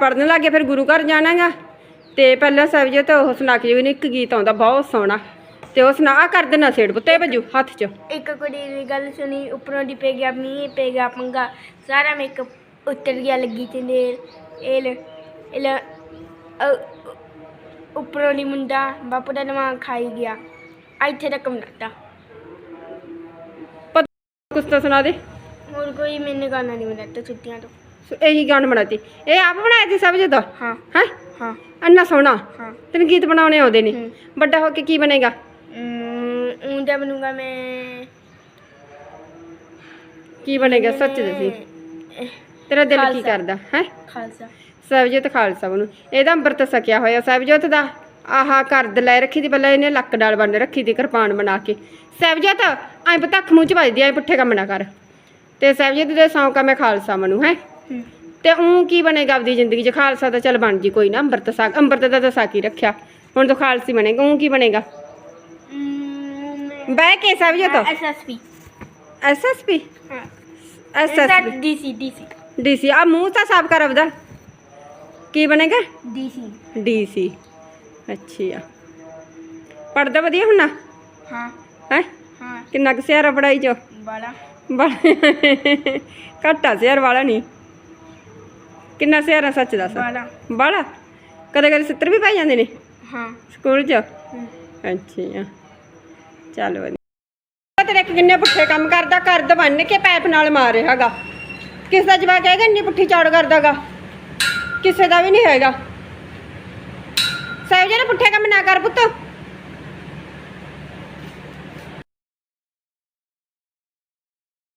ਪੜਨ ਲੱਗੇ ਫਿਰ ਗੁਰੂ ਘਰ ਜਾਣਾਗਾ ਤੇ ਪਹਿਲਾਂ ਸਬਜੇ ਤਾਂ ਉਹ ਸੁਣਾ ਕੇ ਵੀ ਇੱਕ ਗੀਤ ਆਉਂਦਾ ਬਹੁਤ ਸੋਹਣਾ। ਤੇ ਉਹ ਸੁਣਾ ਕਰ ਦੇਣਾ ਸੇੜ ਪੁੱਤੇ ਭਜੂ ਹੱਥ 'ਚ। ਇੱਕ ਕੁੜੀ ਦੀ ਗੱਲ ਸੁਣੀ ਉੱਪਰੋਂ ਦੀ ਪੈ ਗਿਆ ਮੀਂਹ ਪੈ ਗਿਆ ਪੰਗਾ। ਸਾਰਾ ਮੇਕਅਪ ਉੱਤਰ ਗਿਆ ਲੱਗੀ ਤੇ ਨੇਰ ਇਹ ਲੈ ਇਹ ਲੈ ਉੱਪਰੋਂ ਦੀ ਮੁੰਡਾ ਬਾਪੂ ਦਾ ਦਿਮਾਗ ਖਾਈ ਗਿਆ। ਇੱਥੇ ਤੱਕ ਮਨਾਤਾ ਕੁਛ ਤਾਂ ਸੁਣਾ ਦੇ। ਹੋਰ ਕੋਈ ਮੈਨੂੰ ਗਾਣਾ ਨਹੀਂ ਮਨਾਤਾ ਛੁੱਟੀਆਂ ਤੋਂ। ਸੋ ਇਹੀ ਗਾਣ ਬਣਾਤੀ। ਇਹ ਆਪ ਬਣਾਇਆ ਸੀ ਸਬਜੇ ਦਾ ਹਾਂ। ਹੈ? ਹਾਂ। ਅੰਨਾ ਸੋਹਣਾ। ਹਾਂ। ਤੈਨੂੰ ਗੀਤ ਬਣਾਉਣੇ ਆਉਂਦੇ ਨੇ। ਵੱਡਾ ਹੋ ਕੇ ਕੀ ਬਣੇਗਾ? ਉਂਦਾ ਬਣੂਗਾ ਮੈਂ। ਕੀ ਬਣੇਗਾ? ਸੱਚ ਦੱਸੀ। ਤੇਰਾ ਦਿਲ ਕੀ। ਕਰਦਾ? ਹੈ? ਖਾਲਸਾ। ਸਬਜੋਤ ਖਾਲਸਾ ਨੂੰ ਇਹਦਾ ਅੰਮ੍ਰਿਤ ਸਕਿਆ ਹੋਇਆ ਸਬਜੋਤ ਦਾ। ਆਹਾ ਕਰਦ ਲੈ ਰੱਖੀ ਦੀ ਪਹਿਲਾਂ ਇਹਨੇ ਲੱਕ ਡਾਲ ਬੰਨ ਰੱਖੀ ਦੀ ਕਿਰਪਾਨ ਬਣਾ ਕੇ। ਸਬਜੋਤ ਐ ਪਤੱਖ ਮੂੰਹ ਚ ਵੱਜਦੀ ਐ ਪੁੱਠੇ ਕੰਮ ਨਾ ਕਰ। ਤੇ ਸਬਜੋਤ ਦੇ ਸੌਂਕਾ ਮੈਂ ਖਾਲਸਾ ਮਨੂੰ ਹੂੰ। ਤੇ ਉਹ ਕੀ ਬਣੇਗਾ ਆਪਦੀ ਜ਼ਿੰਦਗੀ 'ਚ? ਖਾਲਸਾ ਤਾਂ ਚੱਲ ਬਣ ਜੀ ਕੋਈ ਨਾ। ਅੰਮ੍ਰਿਤ ਸਾਕ ਅੰਮ੍ਰਿਤ ਦਾ ਤਾਂ ਸਾਕੀ ਰੱਖਿਆ। ਹੁਣ ਤਾਂ ਖਾਲਸੀ ਬਣੇਗਾ। ਉਹ ਕੀ ਬਣੇਗਾ? ਬਹਿ ਕੇ ਸਬਜੋਤ ਐਸਐਸਪੀ ਐਸਐਸਪੀ ਹਾਂ। ਐਸਐਸਪੀ ਡੀਸੀ ਡੀਸੀ ਡੀਸੀ ਆ ਮੂੰਹ ਤਾਂ ਸਾਫ਼ ਕਰ ਆਪਦਾ। ਕੀ ਬਣੇਗਾ? ਡੀਸੀ ਡੀਸੀ ਅੱਛਾ ਪੜਦਾ ਵਧੀਆ ਹੁੰਨਾ ਹਾਂ। ਹੈ? ਹਾਂ। ਕਿੰਨਾ ਕੁ ਸਿਆਰਾ ਪੜਾਈ ਚੋ? ਬਾਲਾ ਘੱਟਾ ਸਿਆਰ ਵਾਲਾ ਨਹੀਂ ਕਿੰਨਾ ਸਿਆਰਾ ਸੱਚ ਦੱਸ। ਬਾਲਾ ਬਾਲਾ ਕਦੇ ਕਦੇ ਸਿੱਤਰ ਵੀ ਪਾਈ ਜਾਂਦੇ ਨੇ? ਹਾਂ। ਸਕੂਲ 'ਚ। ਅੱਛਾ। ਚੱਲ ਵਧੀਆ। ਤੇਰੇ ਕਿੰਨੇ ਪੁੱਠੇ ਕੰਮ ਕਰਦਾ ਕਰਦ ਬੰਨ ਕੇ ਪੈਪ ਨਾਲ ਮਾਰ ਰਿਹਾਗਾ। ਕਿਸ ਦਾ ਜਵਾਬ ਕਹੇਗਾ ਇੰਨੀ ਪੁੱਠੀ ਚੌੜ ਕਰਦਾਗਾ। ਕਿਸੇ ਦਾ ਵੀ ਨਹੀਂ ਹੈਗਾ। ਸਾਹਿਬ ਜੀ ਨੇ ਪੁੱਠੇ ਕੰਮ ਨਾ ਕਰ ਪੁੱਤ।